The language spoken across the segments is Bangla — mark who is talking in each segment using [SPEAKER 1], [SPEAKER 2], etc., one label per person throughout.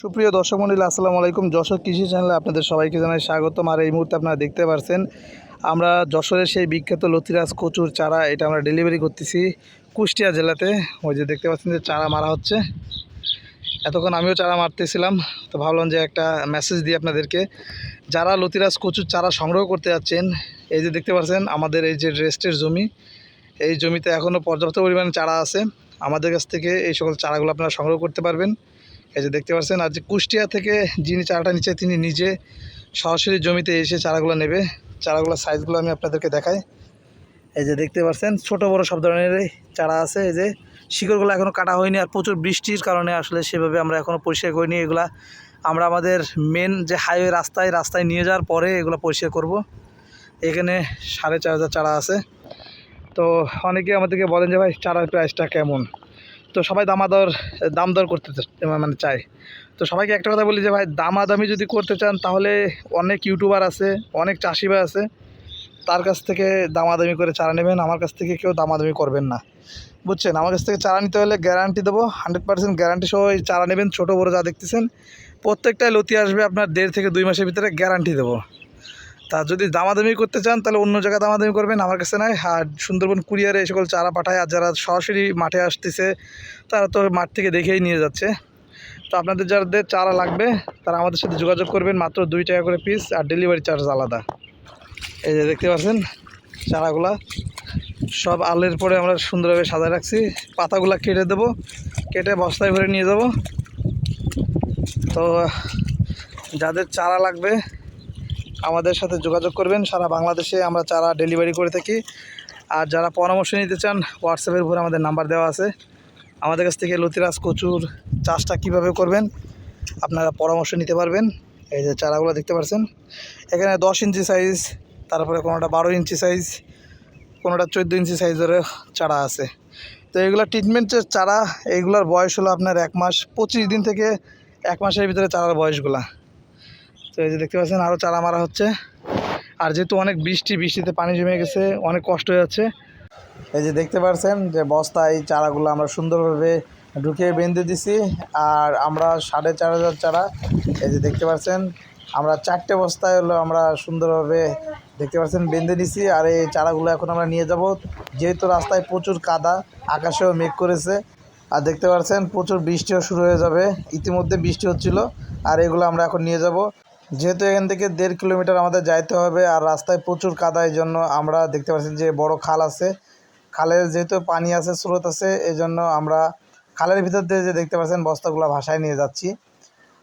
[SPEAKER 1] সুপ্রিয় দর্শক মন্ডলী, আসসালামু আলাইকুম। যশোর কৃষি চ্যানেলে আপনাদের সবাইকে জানাই স্বাগতম। আর এই মুহূর্তে আপনারা দেখতে পারছেন, আমরা যশোরের সেই বিখ্যাত লতিরাজ কচুর চারা, এটা আমরা ডেলিভারি করতেছি কুষ্টিয়া জেলাতে। ওই যে দেখতে পাচ্ছেন যে চারা মারা হচ্ছে। এতক্ষণ আমিও চারা মারতেছিলাম, তো ভাবলাম যে একটা মেসেজ দিই আপনাদেরকে। যারা লতিরাজ কচুর চারা সংগ্রহ করতে যাচ্ছেন, এই যে দেখতে পাচ্ছেন, আমাদের এই যে রেস্টের জমি, এই জমিতে এখনও পর্যাপ্ত পরিমাণে চারা আছে। আমাদের কাছ থেকে এই সকল চারাগুলো আপনারা সংগ্রহ করতে পারবেন। এই যে দেখতে পাচ্ছেন আর যে কুষ্টিয়া থেকে যিনি চারাটা নিচ্ছে তিনি নিজে সরাসরি জমিতে এসে চারাগুলো নেবে। চারাগুলোর সাইজগুলো আমি আপনাদেরকে দেখাই। এই যে দেখতে পাচ্ছেন, ছোট বড় সব ধরনেরই চারা আছে। এই যে শিকড়গুলো এখনও কাটা হয়নি আর প্রচুর বৃষ্টির কারণে আসলে সেভাবে আমরা এখনও পরিষ্কার করিনি এগুলা। আমরা আমাদের মেন যে হাইওয়ে রাস্তায় রাস্তায় নিয়ে যাওয়ার পরে এগুলো পরিষ্কার করব। এখানে সাড়ে চার হাজার চারা আছে। তো অনেকে আমাদেরকে বলেন যে, ভাই, চারার প্রাইসটা কেমন? তো সবাই দামাদর দাম দর করতে মানে চায়। তো সবাইকে একটা কথা বলি যে, ভাই, দামাদামি যদি করতে চান, তাহলে অনেক ইউটিউবার আছে, অনেক চাষিবা আছে, তার কাছ থেকে দামাদামি করে চারা নেবেন। আমার কাছ থেকে কেউ দামাদামি করবেন না। বুঝছেন? আমার কাছ থেকে চারা নিতে হলে গ্যারান্টি দেবো হান্ড্রেড পার্সেন্ট গ্যারান্টি সহ চারা নেবেন, ছোটো বড়ো যা দেখতেছেন। প্রত্যেকটাই লতি আসবে আপনার দেড় থেকে দুই মাসের ভিতরে গ্যারান্টি দেবো। তা যদি দামাদামি করতে চান, তাহলে অন্য জায়গায় দামাদামি করবেন। আমার কাছে নয় আর সুন্দরবন কুরিয়ারে এই সকল চারা পাঠায়, আর যারা সরাসরি মাঠে আসতেছে, তারা তো মাঠ থেকে দেখেই নিয়ে যাচ্ছে। তো আপনাদের যাদের চারা লাগবে, তারা আমাদের সাথে যোগাযোগ করবেন। মাত্র দুই টাকা করে পিস আর ডেলিভারি চার্জ আলাদা। এই যে দেখতে পাচ্ছেন চারাগুলা। সব আলের পরে আমরা সুন্দরভাবে সাজায় রাখছি। পাতাগুলা কেটে দেবো, কেটে বস্তায় ভরে নিয়ে যাব। তো, যাদের চারা লাগবে আমাদের সাথে যোগাযোগ করবেন। সারা বাংলাদেশে আমরা চারা ডেলিভারি করে থাকি। আর যারা পরামর্শ নিতে চান হোয়াটসঅ্যাপের উপরে আমাদের নাম্বার দেওয়া আছে। আমাদের কাছ থেকে লতিরাজ কচুর চাষটা কীভাবে করবেন, আপনারা পরামর্শ নিতে পারবেন। এই যে চারাগুলো দেখতে পাচ্ছেন। এখানে দশ ইঞ্চি সাইজ তারপরে কোনোটা বারো ইঞ্চি সাইজ কোনোটা চোদ্দ ইঞ্চি সাইজের চারা আছে। তো এগুলো ট্রিটমেন্টের চারা এইগুলোর বয়স হলো আপনার এক মাস। পঁচিশ দিন থেকে এক মাসের ভিতরে চারার বয়সগুলা। তো এই যে দেখতে পাচ্ছেন আরও চারা মারা হচ্ছে। আর যেহেতু অনেক বৃষ্টি, বৃষ্টিতে পানি জমে গেছে, অনেক কষ্ট হয়ে যাচ্ছে। এই যে দেখতে পাচ্ছেন যে বস্তায় চারাগুলো আমরা সুন্দরভাবে ঢুকিয়ে বেঁধে দিছি, আর আমরা সাড়ে চার হাজার চারা, এই যে দেখতে পাচ্ছেন, আমরা চারটে বস্তায় হলো আমরা সুন্দরভাবে দেখতে পাচ্ছেন বেঁধে দিছি আর এই চারাগুলো এখন আমরা নিয়ে যাব। যেহেতু রাস্তায় প্রচুর কাদা, আকাশেও মেঘ করেছে, আর দেখতে পাচ্ছেন প্রচুর বৃষ্টিও শুরু হয়ে যাবে, ইতিমধ্যে বৃষ্টি হচ্ছিল, আর এগুলো আমরা এখন নিয়ে যাব। যেহেতু এখান থেকে দেড় কিলোমিটার আমাদের যাইতে হবে, আর রাস্তায় প্রচুর কাদা, এই জন্য আমরা দেখতে পাচ্ছি যে বড় খাল আছে। খালের যেহেতু পানি আছে, স্রোত আছে, এই জন্য আমরা খালের ভিতর দিয়ে যে দেখতে পাচ্ছেন বস্তাগুলো ভাসায় নিয়ে যাচ্ছি।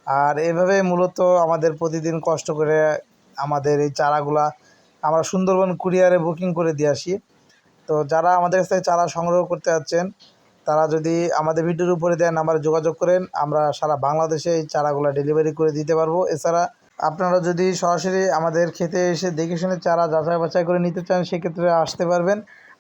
[SPEAKER 1] আর এভাবে মূলত আমাদের প্রতিদিন কষ্ট করে আমাদের এই চারাগুলা আমরা সুন্দরবন কুরিয়ারে বুকিং করে দিয়ে আসি। তো যারা আমাদের কাছ থেকে চারা সংগ্রহ করতে যাচ্ছেন, তারা যদি আমাদের ভিডিওর উপরে দেন নাম্বারে যোগাযোগ করেন, আমরা সারা বাংলাদেশে এই চারাগুলো ডেলিভারি করে দিতে পারব। এছাড়া আপনারা যদি সরাসরি আমাদের খেতে এসে দেখে শুনে চারা যাচাই বাছাই করে নিতে চান, সেক্ষেত্রে আসতে পারবেন।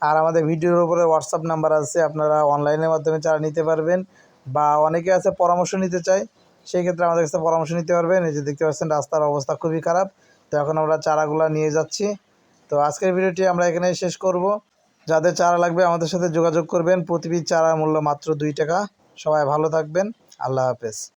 [SPEAKER 1] আর আমাদের ভিডিওর উপরে হোয়াটসঅ্যাপ নাম্বার আছে, আপনারা অনলাইনের মাধ্যমে চারা নিতে পারবেন বা অনেকে আছে পরামর্শ নিতে চায় সেই ক্ষেত্রে আমাদের কাছে পরামর্শ নিতে পারবেন। এই যে দেখতে পাচ্ছেন, রাস্তার অবস্থা খুবই খারাপ। তো এখন আমরা চারাগুলো নিয়ে যাচ্ছি। তো আজকের ভিডিওটি আমরা এখানে শেষ করব। যাদের চারা লাগবে আমাদের সাথে যোগাযোগ করবেন। প্রতি পিস চারা মূল্য মাত্র দুই টাকা। সবাই ভালো থাকবেন। আল্লাহ হাফেজ।